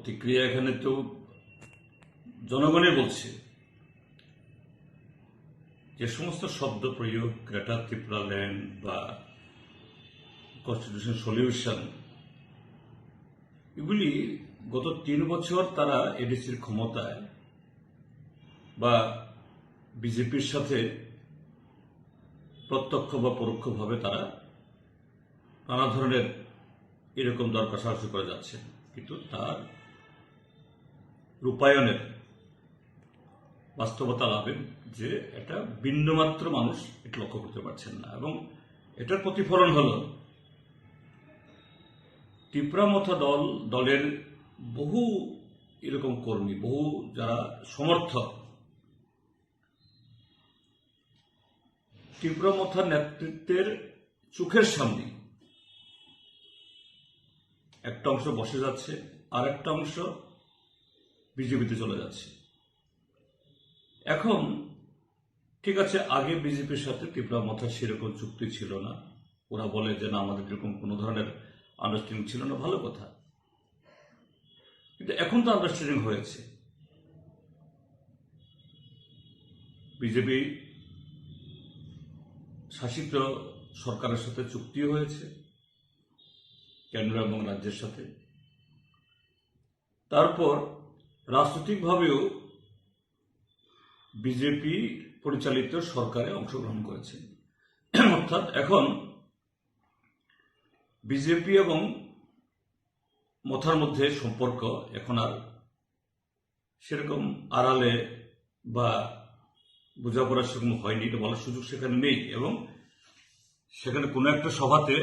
প্রতিক্রিয়া এখানে তো জনগণই বলছে। যে সমস্ত শব্দ প্রয়োগ, গ্রেটার ত্রিপুরা ল্যান্ড বা কনস্টিটিউশন সলিউশন, এগুলি গত তিন বছর তারা এডিসির ক্ষমতায় বা বিজেপির সাথে প্রত্যক্ষ বা পরোক্ষভাবে তারা নানা ধরনের এরকম দরকার কষাকষি করে যাচ্ছে। কিন্তু তার রূপায়ণের বাস্তবতা লাভের যে এটা বিন্দুমাত্র মানুষ এটা লক্ষ্য করতে পারছেন না। এবং এটার প্রতিফলন হল, টিপ্রামথা দল, দলের বহু এরকম কর্মী, বহু যারা সমর্থক তীব্রমথার নেতৃত্বের চোখের সামনে একটা অংশ বসে যাচ্ছে আর একটা অংশ বিজেপিতে চলে যাচ্ছে। এখন, ঠিক আছে, আগে বিজেপির সাথে তীব্রমথার সেরকম চুক্তি ছিল না। ওরা বলে যে, না, আমাদের এরকম কোনো ধরনের আন্ডারস্ট্যান্ডিং ছিল না। ভালো কথা। কিন্তু এখন তো আন্ডারস্ট্যান্ডিং হয়েছে। বিজেপি শাসিত সরকারের সাথে চুক্তিও হয়েছে, কেন্দ্র এবং রাজ্যের সাথে। তারপর রাজনৈতিকভাবেও বিজেপি পরিচালিত সরকারে অংশগ্রহণ করেছে। অর্থাৎ এখন বিজেপি এবং মথার মধ্যে সম্পর্ক এখন আর সেরকম আড়ালে বা বোঝাপড়া সেরকম হয়নি, এটা বলার সুযোগ সেখানে নেই এবং সেখানে কোনো একটা সভাতে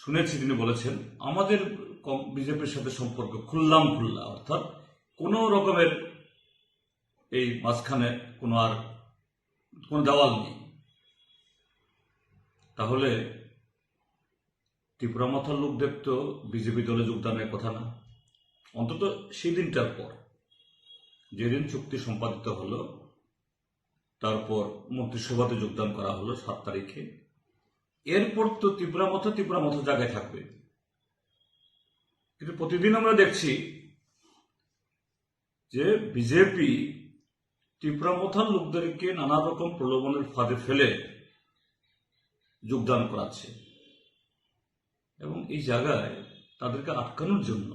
শুনেছি তিনি বলেছেন, আমাদের কম- বিজেপির সাথে সম্পর্ক খুললাম খুল্লা, অর্থাৎ কোনো রকমের এই মাঝখানে কোনো আর কোনো দেওয়াল নেই। তাহলে ত্রিপুরা মাথার লোকদের তো বিজেপি দলে যোগদানের কথা না। অন্তত সেই দিনটার পর, যেদিন চুক্তি সম্পাদিত হলো, তারপর মন্ত্রিসভাতে যোগদান করা হলো সাত তারিখে। এরপর তো ত্রিপুরা মতো ত্রিপুরা মতো জায়গায় থাকবে। কিন্তু প্রতিদিন আমরা দেখছি যে বিজেপি ত্রিপুরা মথার লোকদেরকে নানা রকম প্রলোভনের ফাঁদে ফেলে যোগদান করাচ্ছে। এবং এই জায়গায় তাদেরকে আটকানোর জন্য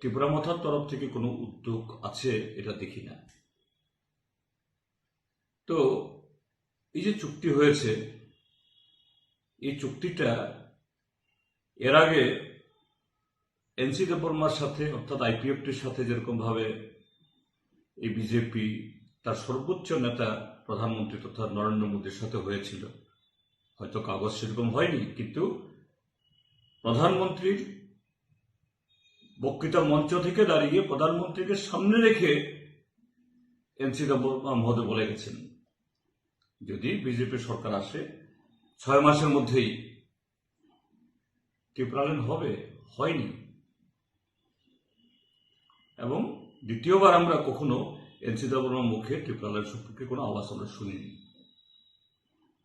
ত্রিপুরা মথার তরফ থেকে কোনো উদ্যোগ আছে এটা দেখি না। তো এই যে চুক্তি হয়েছে, এই চুক্তিটা এর আগে এনসি দেববর্মার সাথে, অর্থাৎ আইপিএফটির সাথে যেরকম ভাবে এই বিজেপি তার সর্বোচ্চ নেতা প্রধানমন্ত্রী তথা নরেন্দ্র মোদীর সাথে হয়েছিল। হয়তো কাগজ সেরকম হয়নি, কিন্তু প্রধানমন্ত্রীর বক্তৃতা মঞ্চ থেকে দাঁড়িয়ে প্রধানমন্ত্রীকে সামনে রেখে এনসি মহোদয় বলে গেছেন। যদি বিজেপি সরকার আসে, ছয় মাসের মধ্যেই ত্রিপুরালেন হবে, হয়নি। এবং দ্বিতীয়বার আমরা কখনো এন দেববর্মার মুখে ত্রিপুরালেন সম্পর্কে কোনো আওয়াজ আমরা শুনিনি।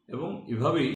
এবং এভাবেই